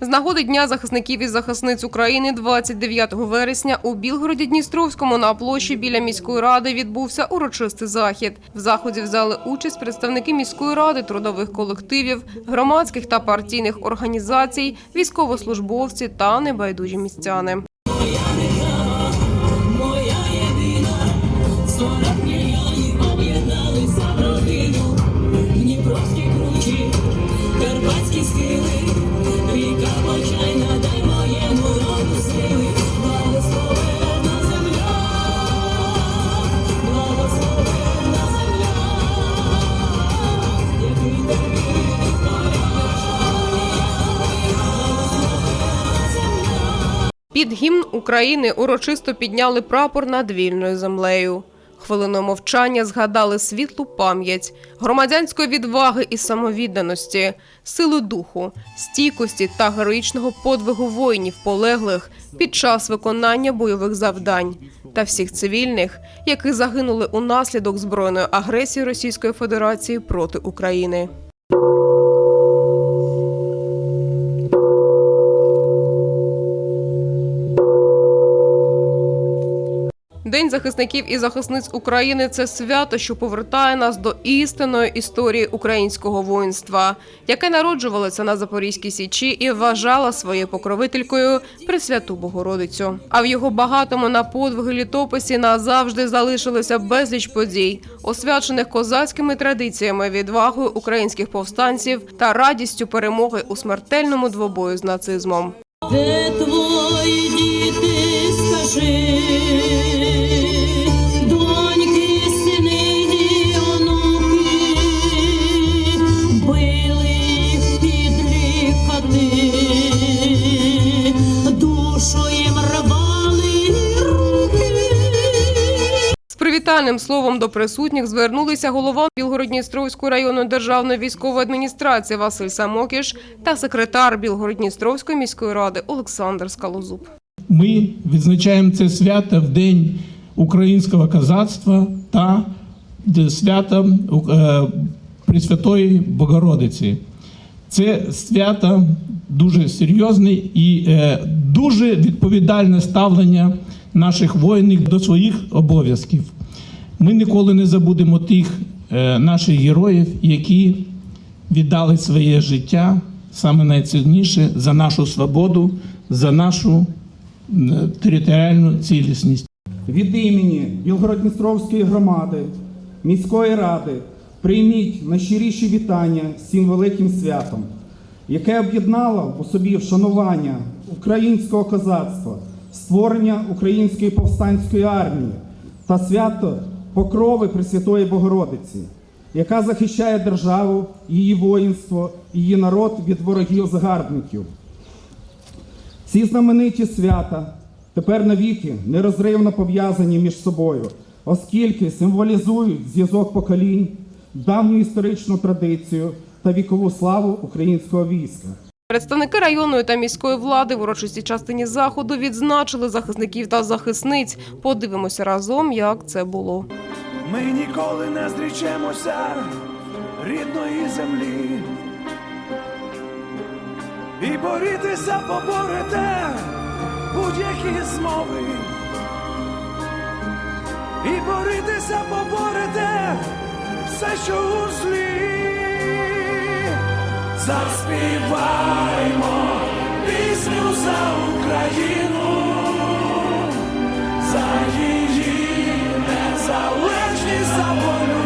З нагоди Дня захисників і захисниць України 29 вересня у Білгороді Дністровському на площі біля міської ради відбувся урочистий захід. В заході взяли участь представники міської ради, трудових колективів, громадських та партійних організацій, військовослужбовці та небайдужі містяни. Дніпровські кручі, карпатські схили, Під гімн України урочисто підняли прапор над вільною землею. Хвилиною мовчання згадали світлу пам'ять, громадянської відваги і самовідданості, сили духу, стійкості та героїчного подвигу воїнів полеглих під час виконання бойових завдань та всіх цивільних, які загинули унаслідок збройної агресії Російської Федерації проти України. День захисників і захисниць України це свято, що повертає нас до істинної історії українського воїнства, яке народжувалося на Запорізькій січі і вважало своєю покровителькою Пресвяту Богородицю. А в його багатому на подвиги літописі назавжди залишилося безліч подій, освячених козацькими традиціями, відвагою українських повстанців та радістю перемоги у смертельному двобою з нацизмом. Де твої діти, скажи, били їх підлікати, душу їм рвали руки. З привітальним словом до присутніх звернулися голова Білгородністровської районної державної військової адміністрації Василь Самокіш та секретар Білгородністровської міської ради Олександр Скалозуб. Ми відзначаємо це свято в День українського козацтва та свято е, Пресвятої Богородиці. Це свято дуже серйозне і е, дуже відповідальне ставлення наших воїнів до своїх обов'язків. Ми ніколи не забудемо тих е, наших героїв, які віддали своє життя саме найцінніше за нашу свободу, за нашу е, територіальну цілісність. Від імені Білгородністровської громади, міської ради прийміть найщиріші вітання з цим великим святом, яке об'єднало у собі вшанування українського козацтва, створення української повстанської армії та свято покрови Пресвятої Богородиці, яка захищає державу, її воїнство, її народ від ворогів-загарбників. Ці знамениті свята тепер навіки нерозривно пов'язані між собою, оскільки символізують зв'язок поколінь, давню історичну традицію та вікову славу українського війська. Представники районної та міської влади в урочистій частині заходу відзначили захисників та захисниць. Подивимося разом, як це було. Ми ніколи не зрічемося рідної землі. І борітися поборете будь-які змови. І борітися поборете все, що у злі. Заспіваймо пісню за Україну, за її незалежність, за волю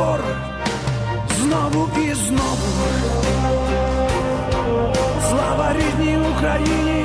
прапор знову і знову. Слава рідній Україні,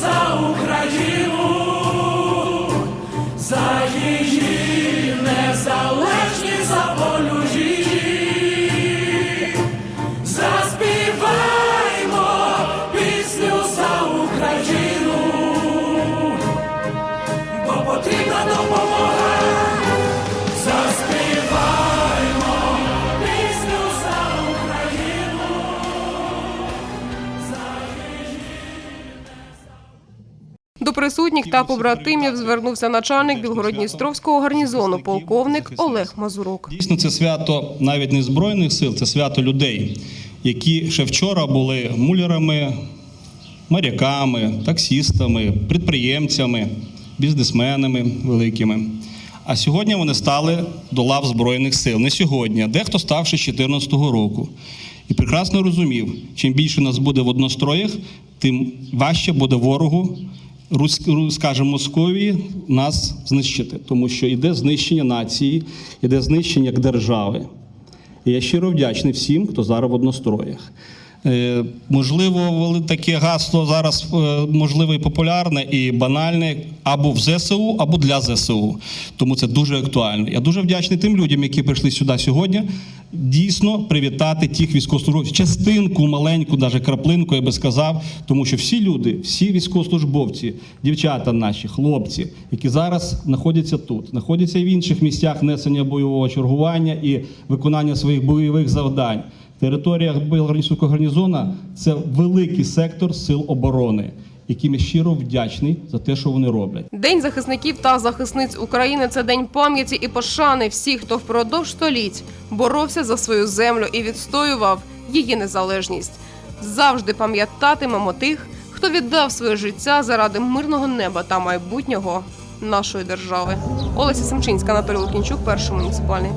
за Україну. за присутніх та побратимів звернувся начальник Білгородністровського гарнізону, полковник Олег Мазурук. Дійсно, це свято навіть не збройних сил, це свято людей, які ще вчора були мулярами, моряками, таксістами, підприємцями, бізнесменами великими. А сьогодні вони стали до лав Збройних сил. Не сьогодні, а дехто ставши з 2014 року. І прекрасно розумів, чим більше нас буде в одностроях, тим важче буде ворогу, скажімо, Московії нас знищити, тому що йде знищення нації, йде знищення держави. І я щиро вдячний всім, хто зараз в одностроях. Е, Можливо, таке гасло зараз е, можливо і популярне, і банальне або в ЗСУ, або для ЗСУ. Тому це дуже актуально. Я дуже вдячний тим людям, які прийшли сюди сьогодні. Дійсно привітати тих військовослужбовців, частинку маленьку, навіть краплинку, я би сказав, тому що всі люди, всі військовослужбовці, дівчата наші, хлопці, які зараз знаходяться тут, знаходяться і в інших місцях несення бойового чергування і виконання своїх бойових завдань. Територія Білгородського гарнізону це великий сектор сил оборони, яким я щиро вдячний за те, що вони роблять. День захисників та захисниць України це день пам'яті і пошани всіх, хто впродовж століть боровся за свою землю і відстоював її незалежність. Завжди пам'ятатимемо тих, хто віддав своє життя заради мирного неба та майбутнього нашої держави. Олеся Семчинська, Анатолій Лукінчук, перший муніципальний.